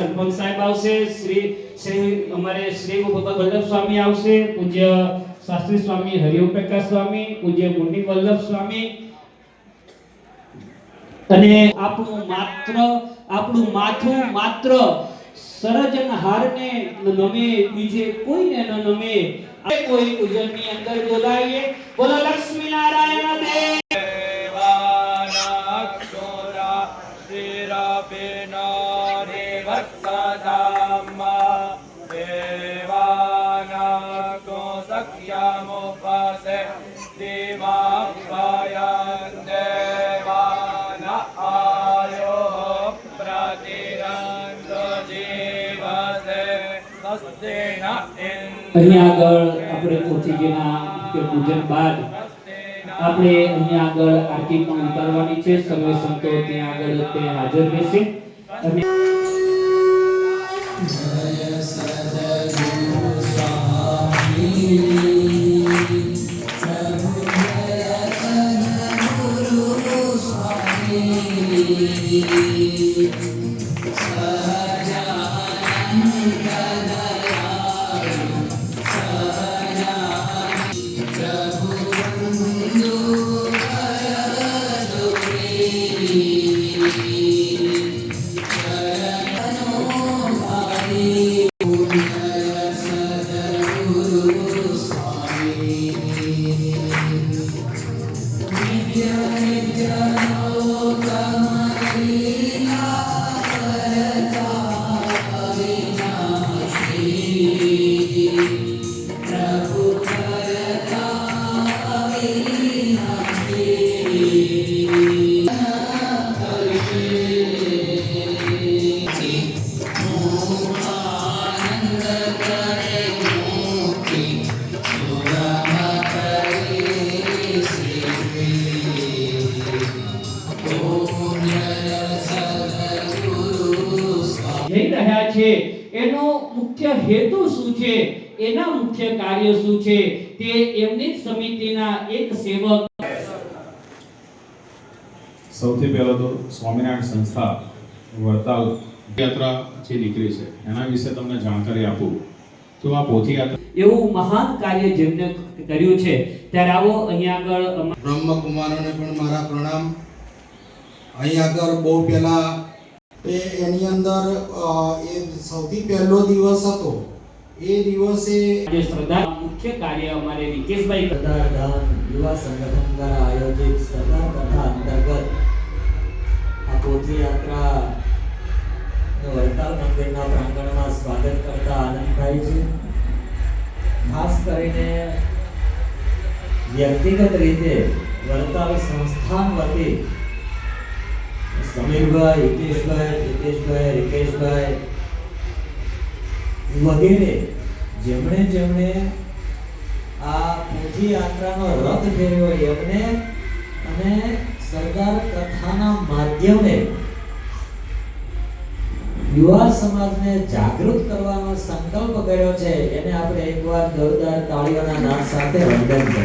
સરપંચ સાહેબ આવશે, શ્રી શ્રી, અમારે શ્રી વલ્લભ સ્વામી આવશે, પૂજ્ય શાસ્ત્રી સ્વામી હરિઓમ પ્રકાશ સ્વામી, પૂજ્ય મુનિ વલ્લભ સ્વામી. અને આપણું માત્ર, આપણું માથું માત્ર સર્જનહારને નમે, બીજે કોઈને ન નમે. કોઈ પૂજનની અંદર બોલાવીએ બોલો લક્ષ્મી નારાયણ દેવ. અહીંયા આગળ આપણે પોથીજીના કે પૂજન બાદ આપણે અહીંયા આગળ આરતી પણ ઉતારવાની છે. સર્વે સંતો ત્યાં આગળ તે હાજર રહેશે. અને છે? એના મુખ્ય કાર્ય શું છે? તે એમની સમિતિના એક સેવક સૌથી પહેલો તો સ્વામિનારાયણ સંસ્થા વર્તાલ યાત્રા જે નીકળી છે એના વિશે તમને જાણકારી આપું. તો આ પોથી યાત્રા એવું મહાન કાર્ય જેમને કર્યું છે ત્યારે આવો અહીંયા આગળ બ્રહ્મકુમારોને પણ મારા પ્રણામ. અહીં આગળ બહુ પહેલા એ એની અંદર એ સૌથી પહેલો દિવસ હતો. એ દિવસે જે શ્રદ્ધા મુખ્ય કાર્ય અમારે વિકેશભાઈ સરદાર દાન યુવા સંગઠન દ્વારા આયોજિત સરદાર કથા અંતર્ગત આ પોથી યાત્રા વડતાલ મંદિરના પ્રાંગણમાં સ્વાગત કરતા આનંદ થાય છે. ખાસ કરીને વ્યક્તિગત રીતે વડતાલ સંસ્થાન વતી સમીરભાઈ હિતેશભાઈ હિતેશભાઈ રિકેશભાઈ વગેરે. જેમણે જેમણે આ પોથી યાત્રાનો રથ ફેર્યો એમને અને સરદાર કથાના માધ્યમે યુવા સમાજને જાગૃત કરવાનો સંકલ્પ કર્યો છે, એને આપણે એકવાર જોરદાર તાળીઓના નાદ સાથે વંદન કરીએ.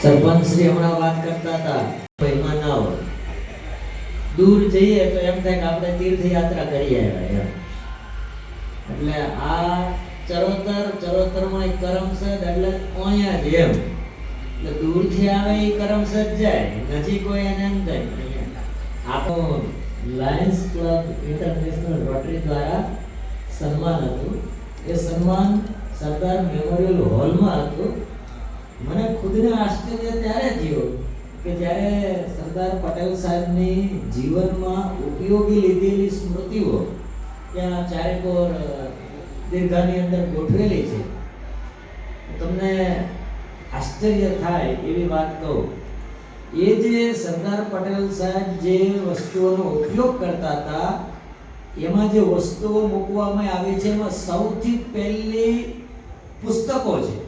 સરપંચ શ્રી હમણાં વાત કરતા હતા દૂર જઈએ તો એમ થાય કે આપણે તીર્થયાત્રા કરી આવ્યા એમ. એટલે આ ચરોતર, ચરોતરમાં એક કરમસદ એટલે અહીંયા જ એમ. એટલે દૂરથી આવે એ કરમસદ જાય, નજીક હોય એને એમ થાય. આપો લાયન્સ ક્લબ ઇન્ટરનેશનલ રોટરી દ્વારા સન્માન હતું. એ સન્માન સરદાર મેમોરિયલ હોલમાં હતું. મને ખુદને આશ્ચર્ય ત્યારે થયું કે જ્યારે સરદાર પટેલ સાહેબની જીવનમાં ઉપયોગી લીધેલી સ્મૃતિઓ ત્યાં ચારેકોર દીર્ઘાની અંદર ગોઠવેલી છે તમને આશ્ચર્ય થાય એવી વાત કહું, એ જે સરદાર પટેલ સાહેબ જે વસ્તુઓનો ઉપયોગ કરતા હતા, એમાં જે વસ્તુઓ મૂકવામાં આવી છે, એમાં સૌથી પહેલી પુસ્તકો છે.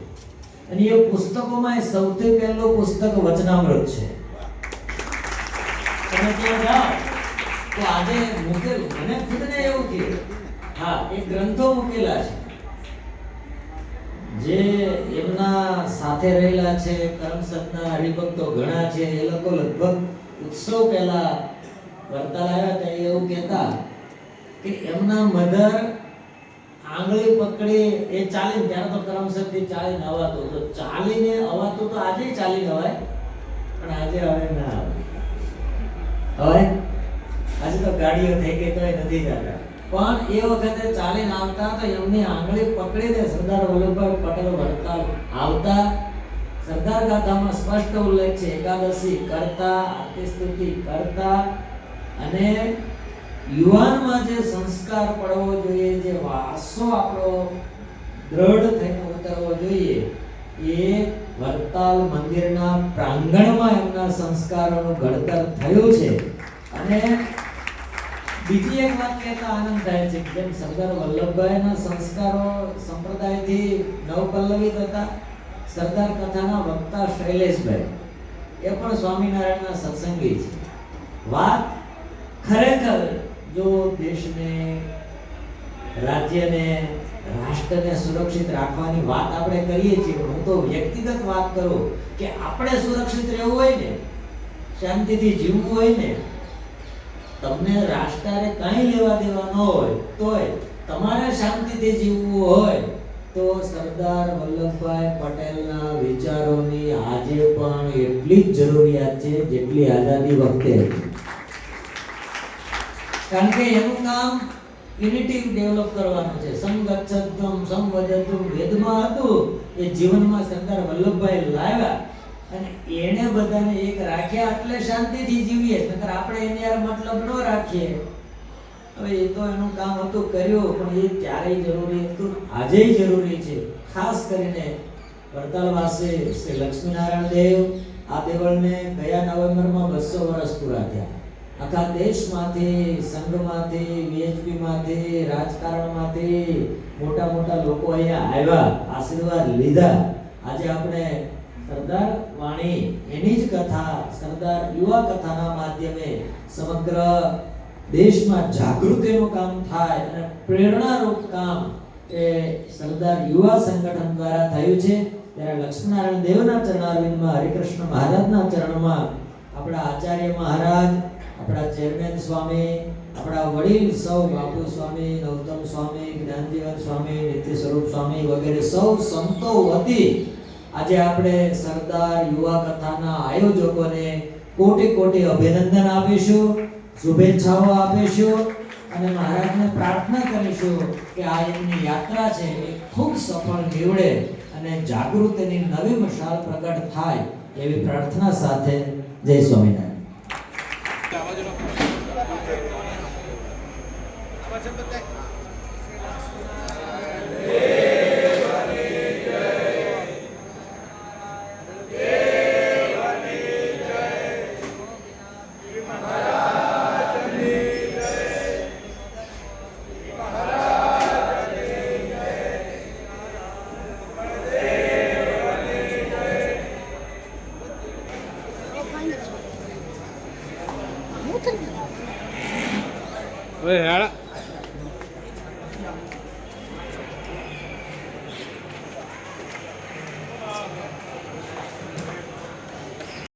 અને એ પુસ્તકોમાં સૌથી પહેલો પુસ્તક વચનામૃત છે. તમે ત્યાં જાઓ, તો આજે મૂકેલું. મને ખુદને એવું થયું હા, એ ગ્રંથો મૂકેલા છે. જે એમના સાથે રહેલા છે, કરમસદના હરિભક્તો ઘણા છે, એ લોકો લગભગ ઉત્સવ પહેલા વરતાલ આવ્યા હતા એવું કહેતા કે એમના મધર આંગળી પકડી એ ચાલીને, ત્યારે તો કરમસદથી ચાલીને અવાતું તો ચાલીને અવાતું તો આજે ચાલીને અવાય પણ આજે હવે ના આવે. હવે? આજે તો ગાડીઓ થઈ ગઈ તો નથી જતા. પણ એ વખતે ચાલીને આવતા તો એમની આંગળી પકડીને સરદાર વલ્લભભાઈ પટેલ વડતાલ આવતા. સરદાર ગાથામાં સ્પષ્ટ ઉલ્લેખ છે, એકાદશી કરતા આતિસ્તુતિ કરતા. અને યુવાનમાં જે સંસ્કાર પડવો જોઈએ, જે વારસો આપણો દ્રઢ થઈને ઉતરવો જોઈએ? એ વરતાલ મંદિરના પ્રાંગણમાં એમના સંસ્કારોનું ઘડતર થયું છે. અને બીજી એક વાત આનંદ થાય છે, જેમ સરદાર વલ્લભભાઈના સંસ્કારો સંપ્રદાયથી નવપલ્લવિત હતા, સરદાર કથાના વક્તા શૈલેષભાઈ. એ પણ સ્વામિનારાયણના સત્સંગી છે. વાત ખરેખર જો દેશને રાજ્યને, રાષ્ટ્રને સુરક્ષિત રાખવાની વાત આપણે કરીએ છીએ હું તો વ્યક્તિગત વાત કરું કે આપણે સુરક્ષિત રહેવું હોય ને, શાંતિથી જીવવું હોય ને, તમને રાષ્ટ્રે કંઈ લેવા દેવા ન હોય, તોય તમારે શાંતિથી જીવવું હોય, તો સરદાર વલ્લભભાઈ પટેલના વિચારોની આજે પણ એટલી જ જરૂરિયાત છે જેટલી આઝાદી વખતે. કારણ કે એનું કામ યુનિટી ડેવલપ કરવાનું છે. સંગચ્છત્વમ સંવદત્વમ વેદમાં હતું. એ જીવનમાં સરદાર વલ્લભભાઈ લાવ્યા અને એને બધાને એક રાખ્યા એટલે શાંતિથી જીવીએ. નકર આપણે એની યાર મતલબ ન રાખીએ. હવે એ તો એનું કામ હતું કર્યું, પણ એ ક્યારેય જરૂરી હતું આજે જરૂરી છે. ખાસ કરીને વડતાલ વાસે શ્રી લક્ષ્મીનારાયણ દેવ આ દેવળને ગયા નવેમ્બરમાં બસો વર્ષ પૂરા થયા. આખા દેશમાંથી, સંઘમાંથી વીએચપીમાંથી રાજકારણમાંથી મોટા મોટા લોકો અહીંયા આવ્યા, આશીર્વાદ લીધા. આજે આપણે સરદાર વાણી એની જ કથા, સરદાર યુવા કથાના માધ્યમે સમગ્ર દેશમાં જાગૃતિનું કામ થાય અને પ્રેરણારૂપ કામ એ સરદાર યુવા સંગઠન દ્વારા થયું છે. ત્યારે લક્ષ્મીનારાયણ દેવના ચરણારવિંદમાં, હરિકૃષ્ણ મહારાજના ચરણમાં આપણા આચાર્ય મહારાજ આપણા ચેરમેન સ્વામી, આપણા વડીલ સૌ, બાપુ સ્વામી, ગૌતમ સ્વામી, જ્ઞાનજીવન સ્વામી નિત્ય સ્વરૂપ સ્વામી વગેરે સૌ સંતો વતી આજે આપણે સરદાર યુવા કથાના આયોજકોને કોટી કોટી અભિનંદન આપીશું, શુભેચ્છાઓ આપીશું અને મહારાજને પ્રાર્થના કરીશું કે આ એમની યાત્રા છે એ ખૂબ સફળ નીવડે અને જાગૃતિની નવી મશાલ પ્રગટ થાય એવી પ્રાર્થના સાથે જય સ્વામિનારાયણ. હવે